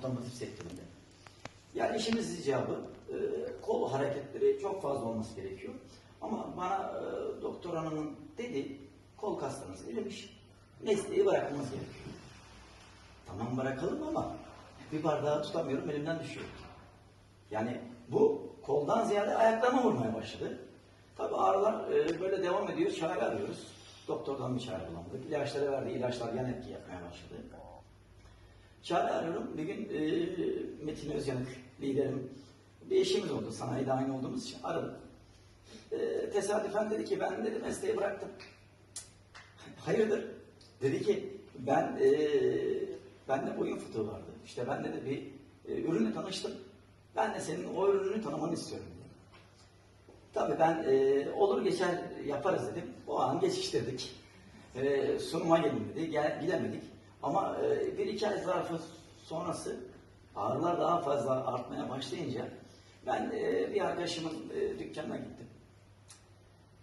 otomotiv sektöründe. Yani işimiz icabı e, kol hareketleri çok fazla olması gerekiyor. Ama bana e, doktor hanımın dedi kol kaslarınız erimiş, mesleği bırakmanız gerekiyor. Tamam bırakalım ama bir bardağı tutamıyorum elimden düşüyor. Yani bu koldan ziyade ayaklarıma vurmaya başladı. Tabi ağrılar e, böyle devam ediyor. Çare arıyoruz. Doktordan bir çare bulamadık. İlaçları verdi. İlaçlar yan etki yapmaya başladı. Çare arıyorum. Bir gün e, Metin Özyanık liderim bir işimiz oldu. Sanayide aynı olduğumuz için aradım. E, tesadüfen dedi ki ben dedi mesleği bıraktım. Hayırdır? Dedi ki ben e, bende boyun fıtığı vardı. İşte ben de bir e, ürünle tanıştım. Ben de senin o ürünü tanımanı istiyorum dedi. Tabii ben e, olur geçer yaparız dedim. O an geçiştirdik. E, sunuma gelin dedi. Gel, gidemedik. Ama e, bir iki ay zarfı sonrası ağrılar daha fazla artmaya başlayınca ben e, bir arkadaşımın e, dükkanına gittim.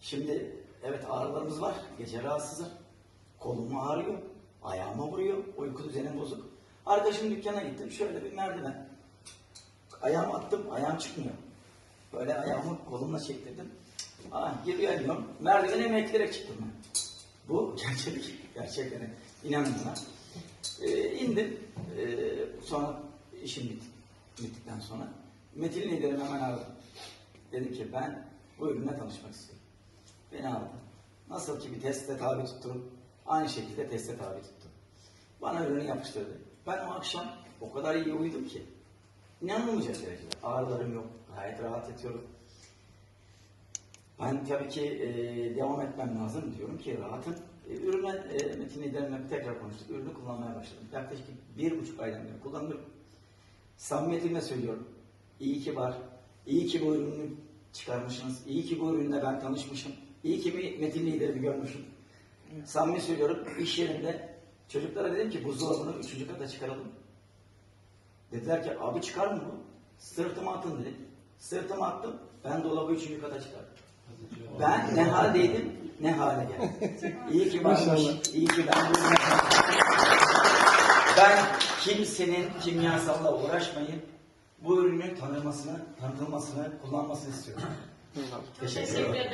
Şimdi evet ağrılarımız var. Gece rahatsızım. Kolum ağrıyor. Ayağıma vuruyor. Uyku düzenim bozuk. Arkadaşımın dükkanına gittim. Şöyle bir merdiven. Ayağımı attım. Ayağım çıkmıyor. Böyle ayağımı kolumla çektirdim. Aa, geriye diyorum. Merdivene emekleyerek çıktım ben. Bu gerçek. Gerçek yani. İnanın buna. Ee, indim. Ee, sonra işim bitti. Bittikten sonra. Metin liderim hemen aradım. Dedim ki ben bu ürünle tanışmak istiyorum. Beni aldı. Nasıl ki bir teste tabi tutturup aynı şekilde teste tabi tuttu. Bana ürünü yapıştırdı. Ben o akşam o kadar iyi uyudum ki inanılmayacak derecede. Ağrılarım yok. Gayet rahat yatıyorum. Ben tabii ki e, devam etmem lazım diyorum ki rahatım. E, ürüne, e, Metin liderimle tekrar konuştuk. Ürünü kullanmaya başladım. Yaklaşık bir buçuk aydan beri kullanıyorum. Samimiyetimle söylüyorum. İyi ki var. İyi ki bu ürünü çıkarmışsınız. İyi ki bu ürünle ben tanışmışım. İyi ki bir Metin liderimi görmüşüm. Samimi söylüyorum. iş yerinde çocuklara dedim ki buzdolabını üçüncü kata çıkaralım. Dediler ki abi çıkar mı bu? Sırtıma atın dedik. Sırtıma attım. Ben dolabı üçüncü kata çıkardım. Ben ne haldeydim ne hale geldim. İyi ki varmış. İyi ki ben bu ürüne Ben kimsenin kimyasalla uğraşmayıp bu ürünün tanınmasını, tanıtılmasını, kullanmasını istiyorum. Teşekkür ederim.